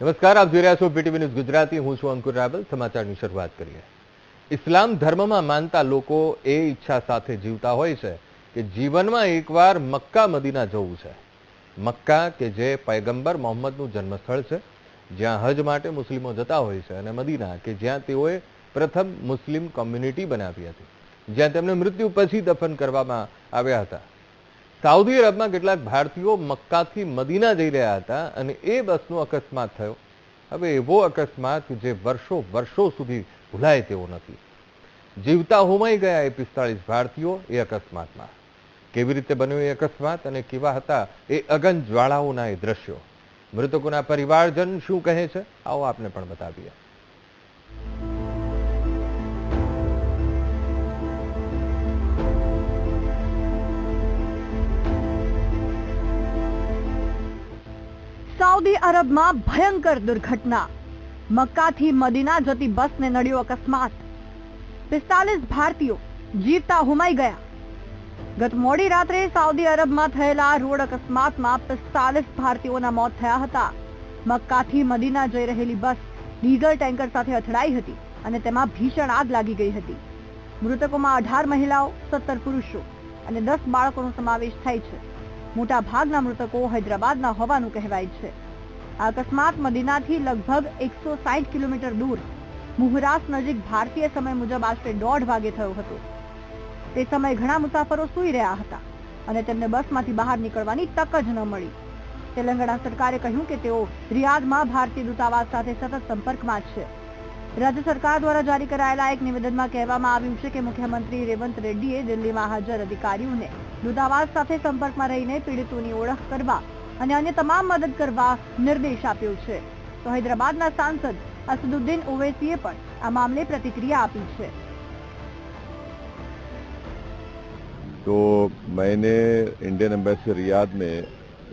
નમસ્કાર, આપ જોઈ રહ્યા છો પીટીવી ન્યૂઝ ગુજરાતી. હું છું અંકુર રાવલ. સમાચારની શરૂઆત કરીએ. ઇસ્લામ ધર્મમાં માનતા લોકો એ ઈચ્છા સાથે જીવતા હોય છે કે જીવનમાં એકવાર મક્કા મદીના જવું છે. મક્કા કે જે પૈગંબર મોહમ્મદનું જન્મસ્થળ છે, જ્યાં હજ માટે મુસ્લિમો જતા હોય છે અને મદીના કે જ્યાં તેઓએ પ્રથમ મુસ્લિમ કોમ્યુનિટી બનાવી હતી, જ્યાં તેમને મૃત્યુ પછી દફન કરવામાં આવ્યા હતા. સાઉદી અરબમાં કેટલાક ભારતીયો મક્કાથી મદીના જઈ રહ્યા હતા અને એ બસનો અકસ્માત થયો. હવે એવો અકસ્માત જે વર્ષો વર્ષો સુધી ભૂલાય તેવો નથી. જીવતા હોમાઈ ગયા એ પિસ્તાળીસ ભારતીયો એ અકસ્માતમાં. કેવી રીતે બન્યો એ અકસ્માત અને કેવા હતા એ અગન જ્વાળાઓના એ દ્રશ્યો. મૃતકોના પરિવારજન શું કહે છે? આવો આપને પણ બતાવીએ. સાઉદી અરબમાં ભયંકર દુર્ઘટના. મક્કાથી મદીના જતી બસને નડ્યો અકસ્માત. પિસ્તાલીસ ભારતીયો જીવતા હુમાઈ ગયા. ગત મોડી રાત્રે સાઉદી અરબમાં થયેલા રોડ અકસ્માતમાં પિસ્તાલીસ ભારતીયોના મોત થયા હતા. મક્કાથી મદીના જઈ રહેલી બસ ડીઝલ ટેન્કર સાથે અથડાઈ હતી અને તેમાં ભીષણ આગ લાગી ગઈ હતી. મૃતકોમાં અઢાર મહિલાઓ, સત્તર પુરુષો અને દસ બાળકોનો સમાવેશ થાય છે. મોટા ભાગના મૃતકો હૈદરાબાદના હોવાનું કહેવાય છે. અકસ્માત મદીનાથી લગભગ એકસો સાઠ કિલોમીટર દૂર. મુહરાસ નજીક ભારતીય સમય મુજબ આશરે દોઢ વાગે થયો હતો. તે સમયે ઘણા મુસાફરો સૂઈ રહ્યા હતા અને તેમને બસમાંથી બહાર નીકળવાની તક જ ન મળી. તેલંગાણા સરકારે કહ્યું કે તેઓ રિયાદમાં ભારતીય દૂતાવાસ સાથે સતત સંપર્કમાં છે. રાજ્ય સરકાર દ્વારા જારી કરાયેલા એક નિવેદનમાં કહેવામાં આવ્યું છે કે મુખ્યમંત્રી રેવંત રેડ્ડીએ દિલ્હીમાં હાજર અધિકારીઓને દૂતાવાસ સાથે સંપર્કમાં રહીને પીડિતોની ઓળખ કરવા અને અન્ય તમામ મદદ કરવા નિર્દેશ આપ્યો છે તો હૈદરાબાદના સાંસદ અસદુદ્દીન ઓવૈસીએ પણ આ મામલે પ્રતિક્રિયા આપી છે तो मैंने इंडियन एम्बेसी रियाद में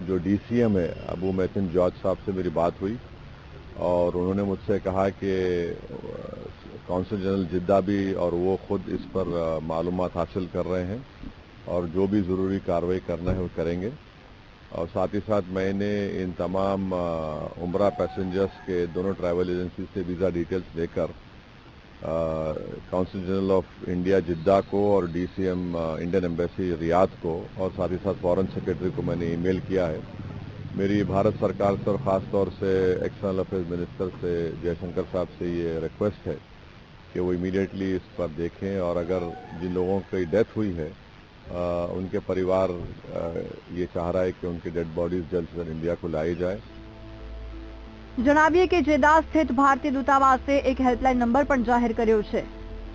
जो डीसीएम है अबू मैथिन जॉर्ज साहब से मेरी बात हुई और उन्होंने मुझसे कहा कि कौंसल जनरल जिद्दा भी और वो खुद इस पर मालूमात हासिल कर रहे हैं और जो भी ज़रूरी कार्रवाई करना है वो करेंगे और साथ ही साथ मैंने इन तमाम उम्र पैसेंजर्स के दोनों ट्रैवल एजेंसी से वीज़ा डिटेल्स लेकर council general of India Jeddah को और डीसीएम इंडियन एम्बेसी रियाद को और साथ ही साथ फॉरेन सेक्रेटरी को मैंने ईमेल किया है। मेरी भारत सरकार से और ख़ास तौर से एक्सटर्नल अफेयर्स मिनिस्टर से जयशंकर साहब से ये रिक्वेस्ट है कि वो इमीडिएटली इस पर देखें और अगर जिन लोगों की डेथ हुई है उनके परिवार आ, ये चाह रहा है कि उनकी डेड बॉडीज जल्द से जल्द इंडिया को लाई जाए જણાવીએ કે જેદા સ્થિત ભારતીય દૂતાવાસે એક હેલ્પલાઇન નંબર પણ જાહેર કર્યો છે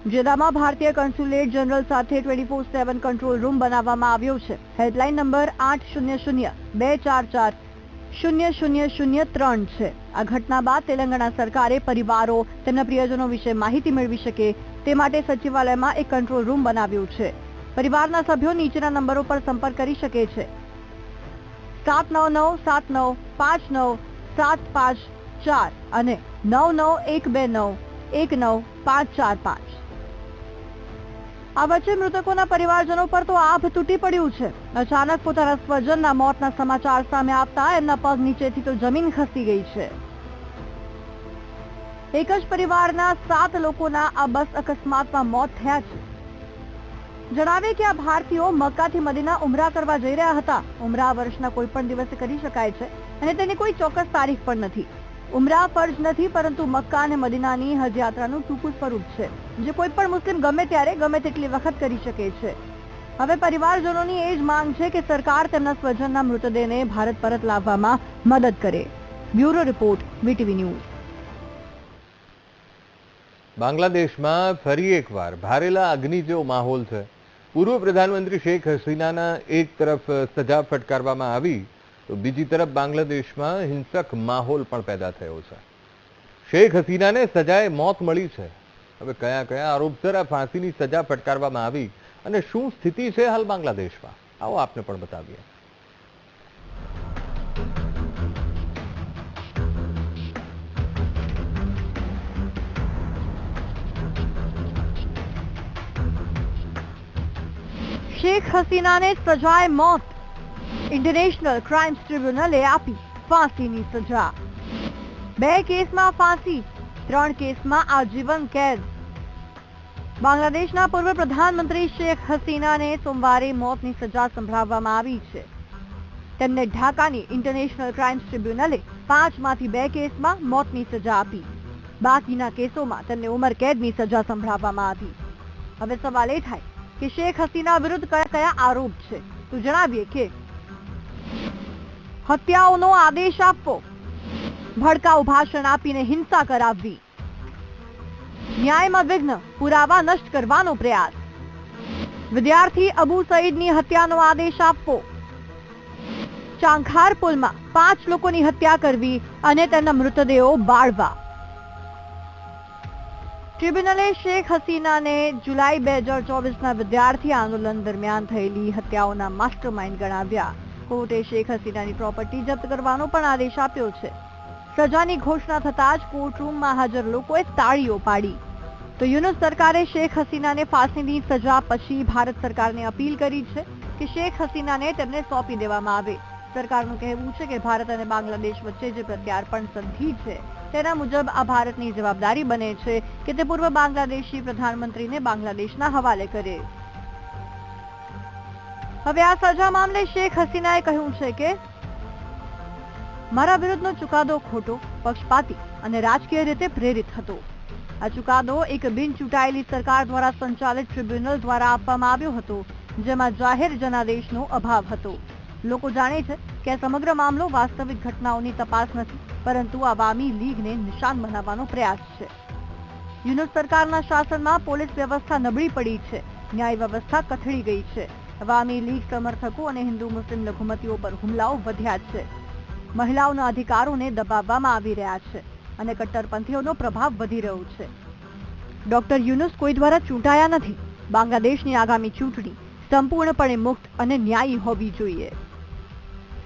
જેદામાં ભારતીય કન્સ્યુલેટ જનરલ સાથે twenty four seven control room બનાવવામાં આવ્યો છે હેલ્પલાઇન નંબર આઠ શૂન્ય શૂન્ય બે ચાર ચાર શૂન્ય શૂન્ય શૂન્ય ત્રણ છે આ ઘટના બાદ તેલંગાણા સરકારે પરિવારો તેમના પ્રિયજનો વિશે માહિતી મેળવી શકે તે માટે સચિવાલયમાં એક કંટ્રોલ રૂમ બનાવ્યો છે પરિવારના સભ્યો નીચેના નંબરો પર સંપર્ક કરી શકે છે. સાત નવ નવ, સાત નવ, પાંચ નવ, સાત પાંચ ચાર અને નવ નવ એક બે નવ, એક નવ પાંચ ચાર પાંચ. આ વચ્ચે મૃતકોના પરિવારજનો પર તો આભ તૂટી પડ્યું છે. અચાનક પોતાના સ્વજનના મોતના સમાચાર સામે આવતા એમના પગ નીચેથી તો જમીન ખસી ગઈ છે. એક જ પરિવારના સાત લોકોના આ બસ અકસ્માતમાં મોત થયા છે. જણાવે કે આ ભારતીયો મક્કાથી મદીના ઉમરા કરવા જઈ રહ્યા હતા. ઉમરા વર્ષના કોઈ પણ દિવસે કરી શકાય છે અને તેની કોઈ ચોક્કસ તારીખ પણ નથી. ઉમરા ફર્જ નથી, પરંતુ મક્કા અને મદીનાની હજ યાત્રાનું ટૂંકું સ્વરૂપ છે. જે કોઈ પણ મુસ્લિમ ગમે ત્યારે, ગમે તેટલી વખત કરી શકે છે. હવે પરિવારજનોની એ જ માંગ છે કે સરકાર તેમના સ્વજનના મૃતદેહને ભારત પરત લાવવામાં મદદ કરે. Bureau report, VTV news. બાંગ્લાદેશમાં ફરી એકવાર ભારેલા અગ્નિ જેવો માહોલ છે. પૂર્વ પ્રધાનમંત્રી શેખ હસીનાના એક તરફ સજા ફટકારવામાં આવી, તો બીજી તરફ બાંગ્લાદેશમાં હિંસક માહોલ પણ પેદા થયો છે. શેખ હસીનાને સજાએ મોત મળી છે. હવે કયા કયા આરોપસર આ ફાંસીની સજા ફટકારવામાં આવી અને શું સ્થિતિ છે હાલ બાંગ્લાદેશમાં? આવો આપને પણ બતાવીએ. શેખ હસીનાને સજાએ મોત ઇન્ટરનેશનલ ક્રાઇમ ટ્રિબ્યુનલે આપી ફાંસીની સજા બે કેસમાં ફાંસી ત્રણ કેસમાં આજીવન કેદ બાંગ્લાદેશના પૂર્વ પ્રધાનમંત્રી શેખ હસીનાને સોમવારે મોતની સજા સંભળાવવામાં આવી છે તેમને ઢાકાની ઇન્ટરનેશનલ ક્રાઇમ ટ્રિબ્યુનલે પાંચમાંથી બે કેસમાં મોતની સજા આપી બાકીના કેસોમાં તેમને ઉંમર કેદની સજા સંભળાવવામાં આવી હવે સવાલ એ થાય કે શેખ હસીના વિરુદ્ધ કયા કયા આરોપ છે? તો જણાવીએ કે હત્યાઓનો આદેશ આપવો, ભડકાઉ ભાષણ આપીને હિંસા કરાવવી, ન્યાયમાં વિઘ્ન, પુરાવા નષ્ટ કરવાનો પ્રયાસ, વિદ્યાર્થી અબુ સઈદની હત્યાનો આદેશ આપવો, ચાંખાર પુલમાં પાંચ લોકોની હત્યા કરવી અને તેમના મૃતદેહો બાળવા. ટ્રિબ્યુનલે શેખ હસીનાને જુલાઈ બે હજાર ચોવીસના વિદ્યાર્થી આંદોલન દરમિયાન થયેલી હત્યાઓના માસ્ટરમાઇન્ડ ગણાવ્યા. કોર્ટે શેખ હસીનાની પ્રોપર્ટી જપ્ત કરવાનો પણ આદેશ આપ્યો છે. સજાની ઘોષણા થતાં જ કોર્ટરૂમમાં હાજર લોકોએ તાળીઓ પાડી. તો યુનુસ સરકારે શેખ હસીનાને ફાંસીની સજા પછી ભારત સરકારને અપીલ કરી છે કે શેખ હસીનાને તેમને સોંપી દેવામાં આવે. સરકારનું કહેવું છે કે ભારત અને બાંગ્લાદેશ વચ્ચે જે પ્રત્યાર્પણ સંધિ છે તેના મુજબ આ ભારતની જવાબદારી બને છે કે તે પૂર્વ બાંગ્લાદેશી પ્રધાનમંત્રીને બાંગ્લાદેશના હવાલે કરે. હવે આ સજા મામલે શેખ હસીનાએ કહ્યું છે કે, મારા વિરુદ્ધનો ચુકાદો ખોટો, પક્ષપાતી અને રાજકીય રીતે પ્રેરિત હતો. આ ચુકાદો એક બિન ચૂંટાયેલી સરકાર દ્વારા સંચાલિત ટ્રિબ્યુનલ દ્વારા આપવામાં આવ્યો હતો, જેમાં જાહેર જનાદેશનો અભાવ હતો. લોકો જાણે છે કે સમગ્ર મામલો વાસ્તવિક ઘટનાઓની તપાસ નથી પરંતુ આવામી લીગને નિશાન બનાવવાનો પ્રયાસ છે. યુનિટ સરકારના શાસનમાં પોલીસ વ્યવસ્થા નબળી પડી છે. ન્યાય વ્યવસ્થા કથળી ગઈ છે. અવામી લીગ સમર્થકો અને હિન્દુ મુસ્લિમ લઘુમતીઓ પર હુમલાઓ વધ્યા છે. મહિલાઓના અધિકારોને દબાવવામાં આવી રહ્યા છે અને કટ્ટરપંથીઓનો પ્રભાવ વધી રહ્યો છે. ડોક્ટર યુનુસ કોઈ દ્વારા ચૂંટાયા નથી. બાંગ્લાદેશની આગામી ચૂંટણી સંપૂર્ણપણે મુક્ત અને ન્યાયી હોવી જોઈએ.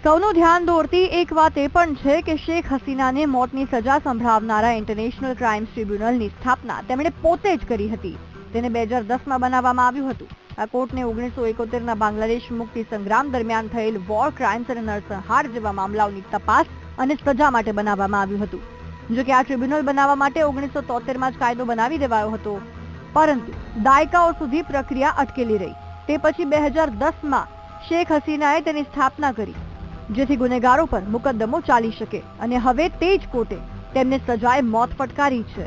સૌનું ધ્યાન દોરતી એક વાત એ પણ છે કે શેખ હસીનાને મોતની સજા સંભળાવનારા ઇન્ટરનેશનલ ક્રાઇમ ટ્રિબ્યુનલની સ્થાપના તેમણે પોતે જ કરી હતી. તેને બે હજાર દસમાં બનાવવામાં આવ્યું હતું. આ કોર્ટને ઓગણીસો એકોતેરના બાંગ્લાદેશ મુક્તિ સંગ્રામ દરમિયાન થયેલ વોર ક્રાઇમ્સ અને નરસંહાર જેવા મામલાઓની તપાસ અને સજા માટે બનાવવામાં આવ્યું હતું. જો કે આ ટ્રિબ્યુનલ બનાવવા માટે ઓગણીસો તોતેરમાં જ કાયદો બનાવી દેવાયો હતો. પરંતુ દાયકાઓ સુધી પ્રક્રિયા અટકેલી રહી. તે પછી બે હજાર દસમાં શેખ હસીનાએ તેની સ્થાપના કરી. જેથી ગુનેગારો પર મુકદ્દમો ચાલી શકે અને હવે તે જ કોર્ટે તેમને સજાએ મોત ફટકારી છે.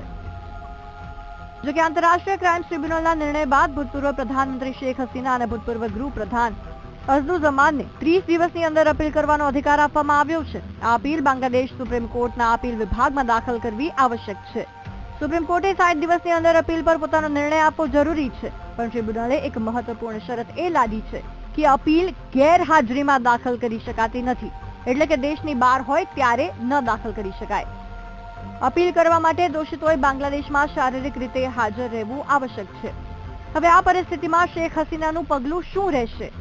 જો કે આંતરરાષ્ટ્રીય ક્રાઇમ ટ્રિબ્યુનલના નિર્ણય બાદ ભૂતપૂર્વ પ્રધાનમંત્રી શેખ હસીના અને ભૂતપૂર્વ ગૃહ પ્રધાન અઝદુઝમાનને ત્રીસ દિવસની અંદર અપીલ કરવાનો અધિકાર આપવામાં આવ્યો છે. આ અપીલ બાંગ્લાદેશ સુપ્રીમ કોર્ટના અપીલ વિભાગમાં દાખલ કરવી આવશ્યક છે. સુપ્રીમ કોર્ટે સાઠ દિવસની અંદર અપીલ પર પોતાનો નિર્ણય આપવો જરૂરી છે, પણ ટ્રિબ્યુનલે એક મહત્વપૂર્ણ શરત એ લાદી છે કે અપીલ ગેરહાજરીમાં દાખલ કરી શકાતી નથી. એટલે કે દેશની બહાર હોય ત્યારે ન દાખલ કરી શકાય. અપીલ કરવા માટે દોષિતોએ બાંગ્લાદેશમાં શારીરિક રીતે હાજર રહેવું આવશ્યક છે. હવે આ પરિસ્થિતિમાં શેખ હસીનાનું પગલું શું રહેશે?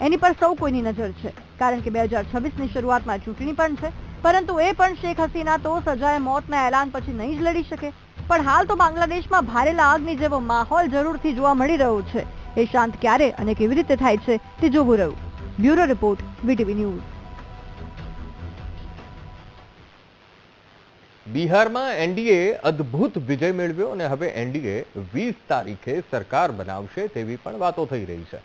એની પર સૌ કોઈની નજર છે. કારણ કે બે હજાર છવ્વીસની શરૂઆતમાં ચૂંટણી પણ છે. પરંતુ એ પણ શેખ હસીના તો સજાએ મોતના એલાન પછી નહીં જ લડી શકે. પણ હાલ તો બાંગ્લાદેશમાં ભારેલા આગની જેવો માહોલ જરૂરથી જોવા મળી રહ્યો છે. એ શાંત ક્યારે અને કેવી રીતે થાય છે તે જોવું રહ્યું. Bureau report, VTV news. બિહારમાં એનડીએ અદ્ભુત વિજય મેળવ્યો અને હવે એનડીએ વીસ તારીખે સરકાર બનાવશે તેવી પણ વાતો થઈ રહી છે.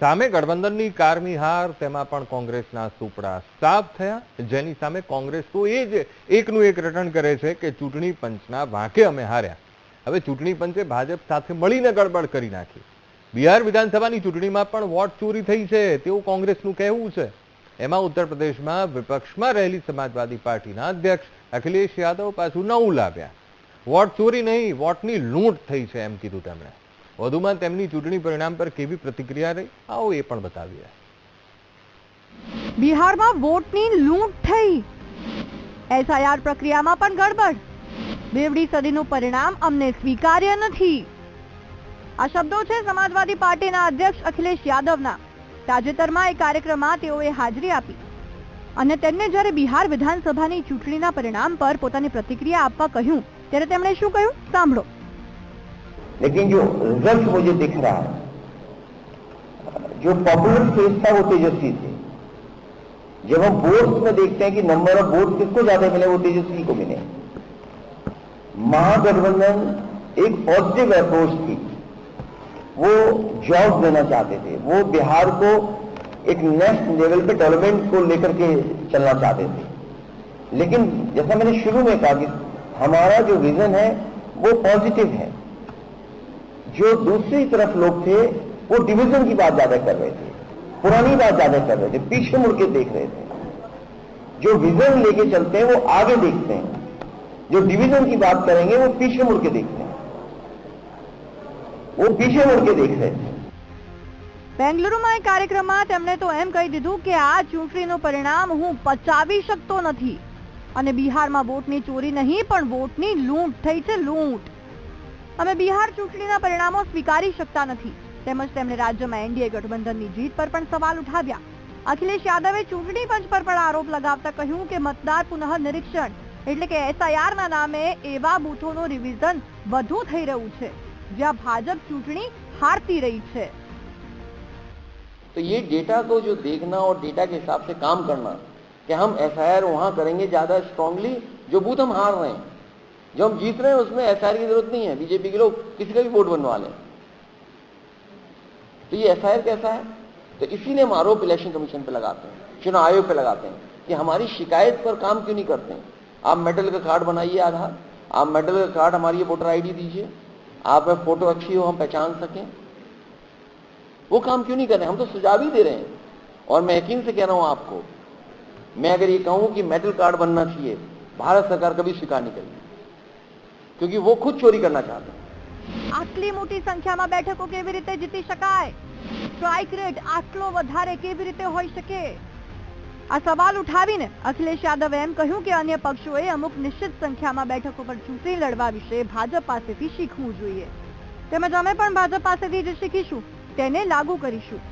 સામે ગઠબંધનની કારમી હાર, તેમાં પણ કોંગ્રેસના સુપડા સાફ થયા. જેની સામે કોંગ્રેસ તો એ જ એકનું એક રટણ કરે છે કે ચૂંટણી પંચના વાંકે અમે હાર્યા. હવે ચૂંટણી પંચે ભાજપ સાથે મળીને ગડબડ કરી નાખી. બિહાર વિધાનસભાની ચૂંટણીમાં પણ વોટ ચોરી થઈ છે, તેવું કોંગ્રેસનું કહેવું છે. એમાં ઉત્તર પ્રદેશમાં વિપક્ષમાં રહેલી સમાજવાદી પાર્ટીના અધ્યક્ષ અખિલેશ યાદવ પાછું નવું લાવ્યા. વોટ ચોરી નહીં, વોટની લૂંટ થઈ છે એમ કીધું તેમણે. વધુમાં તેમની ચૂંટણી પરિણામ પર કેવી પ્રતિક્રિયા રહી, આવો એ પણ બતાવીએ. બિહારમાં વોટની લૂંટ થઈ. એસઆઈઆર પ્રક્રિયામાં પણ ગડબડ. બેવડી સદીનું પરિણામ અમને સ્વીકાર્ય નથી. આ શબ્દો છે સમાજવાદી પાર્ટીના અધ્યક્ષ અખિલેશ યાદવના તાજેતરમાં એક કાર્યક્રમમાં તેઓએ હાજરી આપી અને તેમને જ્યારે બિહાર વિધાનસભાની ચૂંટણીના પરિણામ પર પોતાની પ્રતિક્રિયા આપવા કહ્યું ત્યારે તેમણે શું કહ્યું સાંભળો लेकिन जो रिजल्ट मुझे दिख रहा है जो पॉपुलर फेस था वो तेजस्वी थे जब हम वोट्स में देखते हैं कि नंबर ऑफ वोट किसको ज्यादा मिले वो तेजस्वी को मिले महागठबंधन एक पॉजिटिव अप्रोच थी वो जॉब देना चाहते थे। वो बिहार को एक नेक्स्ट लेवल पे डेवलपमेंट को लेकर के चलना चाहते थे। लेकिन जैसा मैंने शुरू में कहा कि हमारा जो विजन है, वो पॉजिटिव है। जो दूसरी तरफ़ लोग थे, वो डिवीज़न की बात ज़्यादा कर रहे थे। पुरानी बात ज़्यादा कर रहे थे। पीछे मुड़ के देख रहे थे। जो विजन लेके चलते हैं, वो आगे देखते हैं। जो डिवीज़न की बात करेंगे, वो पीछे मुड़ के देखते हैं। वो पीछे मुड़ के देख रहे थे બેંગલુરુમાં એક કાર્યક્રમમાં તેમણે તો એમ કહી દીધું કે આ ચૂંટણીનું પરિણામ હું પચાવી શકતો નથી અને બિહારમાં વોટની ચોરી નહીં પણ વોટની લૂંટ થઈ છે લૂંટ અમે બિહાર ચૂંટણીના પરિણામો સ્વીકારી શકતા નથી તેમજ તેમણે રાજ્યમાં એનડીએ ગઠબંધનની જીત પર પણ સવાલ ઉઠાવ્યા અખિલેશ યાદવે ચૂંટણી પંચ પર પણ આરોપ લગાવતા કહ્યું કે મતદાર પુનઃ નિરીક્ષણ એટલે કે એસઆઈઆર ના નામે એવા બૂથોનું રિવિઝન વધુ થઈ રહ્યું છે જ્યાં ભાજપ ચૂંટણી હારતી રહી છે तो ये डेटा को जो देखना और डेटा के हिसाब से काम करना कि हम एफ वहां करेंगे ज्यादा स्ट्रांगली जो बूथ हम हार रहे हैं जो हम जीत रहे हैं उसमें एफ की जरूरत नहीं है बीजेपी के लोग किसी का भी वोट बनवा लें तो ये एफ कैसा है तो इसीलिए हम आरोप इलेक्शन कमीशन पे लगाते हैं चुनाव आयोग पे लगाते हैं कि हमारी शिकायत पर काम क्यों नहीं करते हैं आप मेडल का कार्ड बनाइए आधार आप मेडल का कार्ड हमारी ये वोटर आईडी दीजिए आप में फोटो अच्छी हो हम पहचान सकें वो काम क्यों नहीं कर रहे हम तो सुझाव ही दे रहे हैं और मैं यकीन से कह रहा हूं आपको मैं अगर ये कहूं कि मेटल कार्ड बनना चाहिए भारत सरकार कभी स्वीकार नहीं करेगी क्योंकि वो खुद चोरी करना चाहते हैं આટલી મોટી સંખ્યામાં બેઠકો કેવી રીતે જીતી શકાય સ્ટ્રાઇક રેટ આટલો વધારે કેવી રીતે હોઈ શકે આ સવાલ ઉઠાવીને અખિલેશ યાદવે એમ કહ્યું કે અન્ય પક્ષોએ અમુક નિશ્ચિત સંખ્યામાં બેઠકો પર ચૂંટણી લડવા વિશે ભાજપ પાસેથી શીખવું જોઈએ. તેમજ અમે પણ ભાજપ પાસેથી જે શીખીશું, તેને લાગુ કરીશું.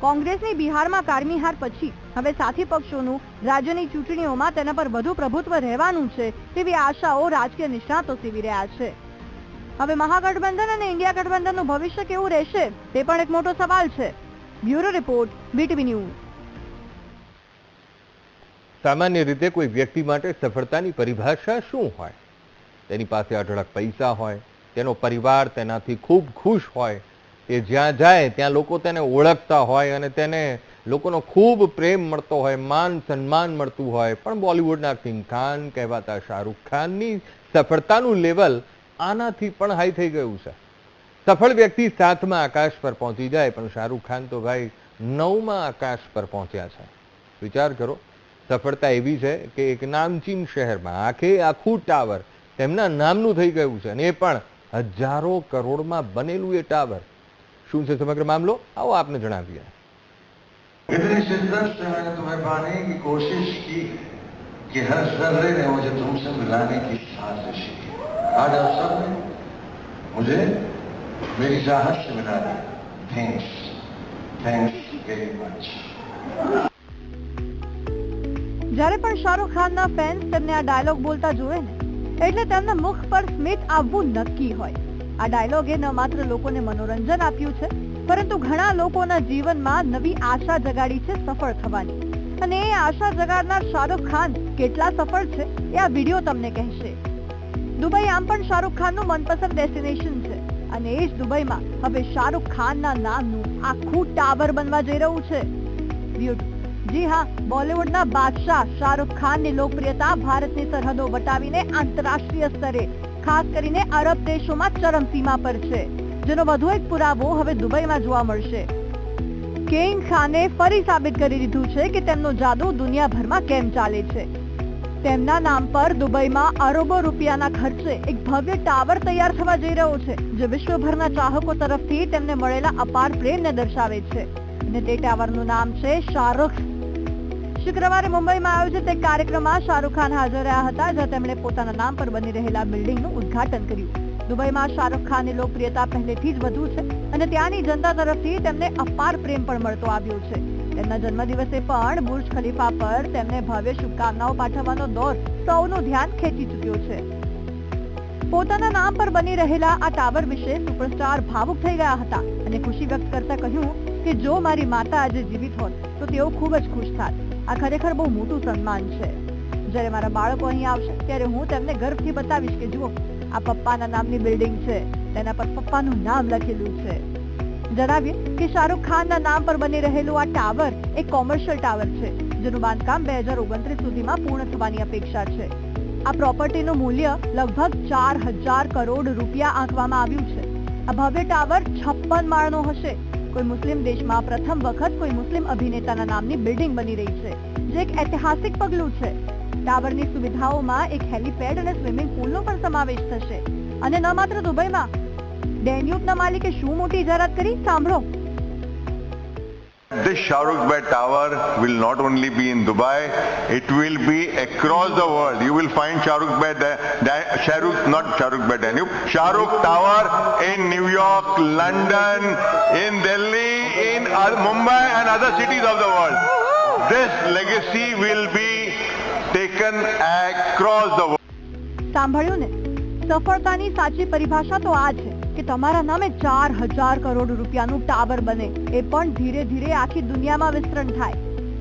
કોંગ્રેસની બિહારમાં કારમી હાર પછી હવે સાથી પક્ષોનું રાજ્યની ચૂંટણીઓમાં તેના પર વધુ પ્રભુત્વ રહેવાનું છે તેવી આશાઓ રાજકીય નિષ્ણાતો સેવી રહ્યા છે. હવે મહાગઠબંધન અને ઇન્ડિયા ગઠબંધનનું ભવિષ્ય કેવું રહેશે, તે પણ એક મોટો સવાલ છે. Bureau report BTV news. સામાન્ય રીતે કોઈ વ્યક્તિ માટે સફળતાની પરિભાષા શું હોય? તેની પાસે અઢળક પૈસા હોય, તેનો પરિવાર તેનાથી ખૂબ ખુશ હોય, તે જ્યાં જાય ત્યાં લોકો તેને ઓળખતા હોય અને તેને લોકોનો ખૂબ પ્રેમ મળતો હોય, માન સન્માન મળતું હોય. પણ બોલિવૂડના કિંગ ખાન કહેવાતા શાહરૂખ ખાનની સફળતાનું લેવલ આનાથી પણ હાઈ થઈ ગયું છે. સફળ વ્યક્તિ સાતમાં આકાશ પર પહોંચી જાય, પણ શાહરૂખ ખાન તો ભાઈ નવમાં આકાશ પર પહોંચ્યા છે. વિચાર કરો સફળતા એવી છે કે એક નામચીન શહેરમાં આખે આખું ટાવર તેમના નામનું થઈ ગયું છે અને એ પણ હજારો કરોડમાં બનેલું એ ટાવર શું છે સમગ્ર મામલો આવો આપને જણાવીએ इतनी शिद्दत से मैंने तुम्हें पाने की कोशिश की कि हर जर्रे ने मुझे तुमसे मिलाने की साजिश की आज अवसर ने मुझे मेरी चाहत से मिला दिया थैंक्स थैंक्स वेरी मच જ્યારે પણ શાહરૂખ ખાનના ફેન્સ તેમને આ ડાયલોગ બોલતા જોવે ને, એટલે તેમના મુખ પર સ્મિત આવવું નક્કી હોય. આ ડાયલોગે ન માત્ર લોકોને મનોરંજન આપ્યું છે, પરંતુ ઘણા લોકોના જીવનમાં નવી આશા જગાડી છે સફળ થવાની. અને એ આશા જગાડનાર શાહરૂખ ખાન કેટલા સફળ છે એ આ વીડિયો તમને કહેશે. દુબઈ આમ પણ શાહરૂખ ખાનનું મનપસંદ ડેસ્ટિનેશન છે. અને એ જ દુબઈમાં હવે શાહરૂખ ખાનના નામનું આખું ટાવર બનવા જઈ રહ્યું છે. બ્યુટી જી હા, બોલિવૂડના બાદશાહ શાહરૂખ ખાનની લોકપ્રિયતા ભારતની સરહદો વટાવીને આંતરરાષ્ટ્રીય સ્તરે, ખાસ કરીને અરબ દેશોમાં ચરમસીમા પર છે, જેનો વધુ એક પુરાવો હવે દુબઈમાં જોવા મળશે. કિંગ ખાને ફરી સાબિત કરી દીધું છે કે તેમનો જાદુ દુનિયાભરમાં કેમ ચાલે છે? તેમના નામ પર દુબઈમાં અરબો રૂપિયાના ખર્ચે એક ભવ્ય ટાવર તૈયાર થવા જઈ રહ્યો છે, જે વિશ્વભરના ચાહકો તરફથી તેમને મળેલા અપાર પ્રેમને દર્શાવે છે. અને તે ટાવરનું નામ છે શાહરૂખ શુક્રવારે મુંબઈમાં આયોજિત એક કાર્યક્રમમાં શાહરૂખ ખાન હાજર રહ્યા હતા, જ્યાં તેમણે પોતાના નામ પર બની રહેલા બિલ્ડિંગનું ઉદ્ઘાટન કર્યું. દુબઈમાં શાહરૂખ ખાનની લોકપ્રિયતા પહેલેથી જ વધુ છે અને ત્યાંની જનતા તરફથી તેમને અપાર પ્રેમ પણ મળતો આવ્યો છે. તેમના જન્મદિવસે પણ બુર્જ ખલીફા પર તેમને ભવ્ય શુભકામનાઓ પાઠવવાનો દોર સૌનું ધ્યાન ખેંચી ચૂક્યો છે. પોતાના નામ પર બની રહેલા આ ટાવર વિશે સુપરસ્ટાર ભાવુક થઈ ગયા હતા અને ખુશી વ્યક્ત કરતા કહ્યું કે, જો મારી માતા આજે જીવિત હોત, તો તેઓ ખૂબ જ ખુશ થાત. આ ખરેખર બહુ મોટું સન્માન છે. જ્યારે મારા બાળકો અહીં આવશે, ત્યારે હું તેમને ગર્વથી બતાવીશ કે જુઓ, આ પપ્પાના નામની બિલ્ડિંગ છે. તેના પર પપ્પાનું નામ લખેલું છે. જણાવીએ કે શાહરૂખ ખાનના નામ પર બની રહેલું આ ટાવર એક કોમર્શિયલ ટાવર છે, જેનું બાંધકામ બે હજાર ઓગણત્રીસ સુધીમાં પૂર્ણ થવાની અપેક્ષા છે. આ પ્રોપર્ટીનું મૂલ્ય લગભગ ચાર હજાર કરોડ રૂપિયા આંકવામાં આવ્યું છે. આ ભવ્ય ટાવર છપ્પન માળનો હશે. કોઈ મુસ્લિમ દેશમાં પ્રથમ વખત કોઈ મુસ્લિમ અભિનેતાના નામની બિલ્ડિંગ બની રહી છે, જે એક ઐતિહાસિક પગલું છે. ટાવરની સુવિધાઓમાં એક હેલીપેડ અને સ્વિમિંગ પુલનો પણ સમાવેશ થશે. અને ન માત્ર દુબઈમાં, ડેન્યુબના માલિકે શું મોટી જાહેરાત કરી? સાંભળો. This Shahrukh Bay Tower will not only be in Dubai, it will be across the world. You will find Shahrukh Bay, Da- Da- Shahrukh, not Shahrukh Bay Danube, Shahrukh Tower in New York, London, in Delhi, in uh, Mumbai and other cities of the world. This legacy will be taken across the world. સાંભળ્યું ને સફળતાની સાચી પરિભાષા તો આ છે કે તમારા નામે ચાર હજાર કરોડ રૂપિયાનું ટાવર બને. એ પણ ધીરે ધીરે આખી દુનિયામાં વિસ્તરણ થાય.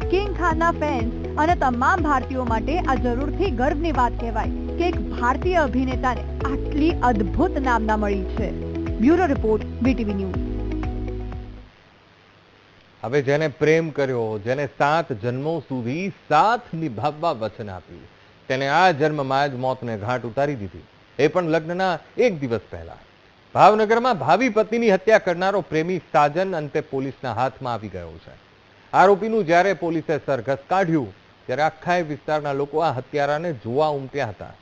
કિંગ ખાનના ફેન્સ અને તમામ ભારતીયો માટે આ જરૂરથી ગર્વની વાત કહેવાય કે એક ભારતીય અભિનેતાને આટલી અદ્ભુત નામના મળી છે. Bureau report BTV news. હવે જેને પ્રેમ કર્યો, જેને સાત જન્મો સુધી સાથ નિભાવવા વચન આપ્યું, તેને આ જન્મમાં જ મોતને ઘાટ ઉતારી દીધી. એ પણ લગ્નના એક દિવસ પહેલા. ભાવનગરમાં ભાવિ પત્નીની હત્યા કરનારો પ્રેમી સાજન અંતે પોલીસના હાથમાં આવી ગયો છે. આરોપીનું જ્યારે પોલીસે સરઘસ કાઢ્યું, ત્યારે આખા વિસ્તારના લોકો આ હત્યારાને જોવા ઉમટ્યા હતા.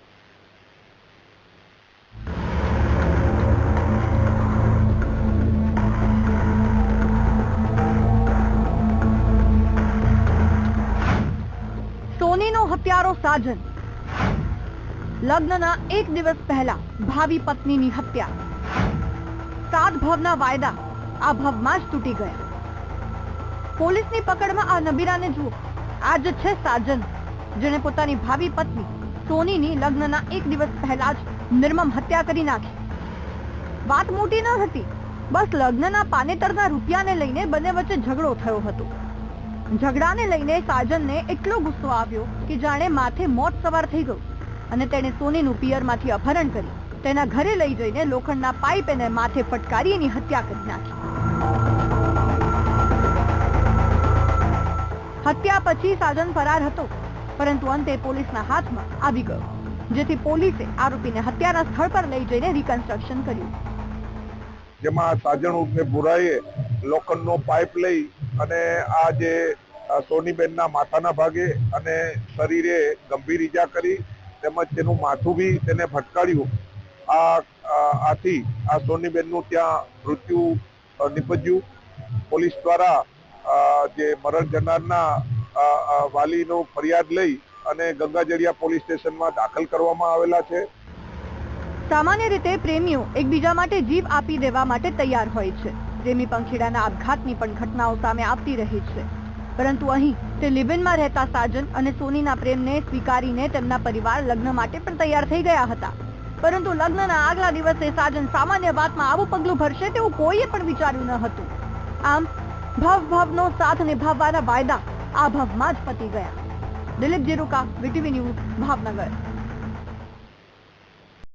સોનીનો હત્યારો સાજન. લગ્નના એક દિવસ પહેલા ભાવિ પત્નીની હત્યા. સાત ભાવના વાયદા આ ભાવમાં જ તૂટી ગયા. પોલીસની પકડમાં આ નબીરાને જુઓ. આ જ છે સાજન, જેણે પોતાની ભાવિ પત્ની સોનીની લગ્નના એક દિવસ પહેલા જ નિર્મમ હત્યા કરી નાખી. વાત મોટી ન હતી, બસ લગ્નના પાનેતરના રૂપિયાને લઈને બંને વચ્ચે ઝઘડો થયો હતો. ઝઘડાને લઈને સાજનને એટલો ગુસ્સો આવ્યો કે જાણે માથે મોત સવાર થઈ ગયું અને તેણે સોનીનું પિયરમાંથી અપહરણ કરી તેના ઘરે લઈ જઈને લોખંડના પાઇપ એને માથે ફટકારી એની હત્યા કરી નાખી. હત્યા પછી સાજન ફરાર હતો, પરંતુ અંતે પોલીસના હાથમાં આવી ગયો, જેથી પોલીસે આરોપીને હત્યાના સ્થળ પર લઈ જઈને રિકન્સ્ટ્રક્શન કર્યું. જેમાં સાજણ ઉર્ફે બુરાઈએ લોખંડનો પાઇપ લઈ અને આ જે સોનીબેનના માથાના ભાગે અને શરીરે ગંભીર ઈજા કરી, તેમજ તેનું માથું બી તેને ફટકાર્યું. આ આથી આ સોનીબેનનું ત્યાં મૃત્યુ નિપજ્યું. પોલીસ દ્વારા જે મરણ જનારના વાલીનો ફરિયાદ લઈ અને ગંગાજળિયા પોલીસ સ્ટેશનમાં દાખલ કરવામાં આવેલા છે. સામાન્ય રીતે પ્રેમીઓ એકબીજા માટે જીવ આપી દેવા માટે તૈયાર હોય છે. પ્રેમી પંખીડાના આપઘાતની પણ ઘટનાઓ સામે આવતી રહી છે. પરંતુ અહીં તે લિબિનમાં રહેતા સાજન અને સોનીના પ્રેમને સ્વીકારીને તેમના પરિવાર લગ્ન માટે પણ તૈયાર થઈ ગયા હતા. પરંતુ લગ્નના આગલા દિવસે સાજન સામાન્ય વાતમાં આવું પગલું ભરશે તેવું કોઈએ પણ વિચાર્યું ન હતું. આમ ભવ ભવનો સાથ નિભાવવાના વાયદા આ ભવમાં જ પતી ગયા. Dilip Jeruka, VTV news, Bhavnagar.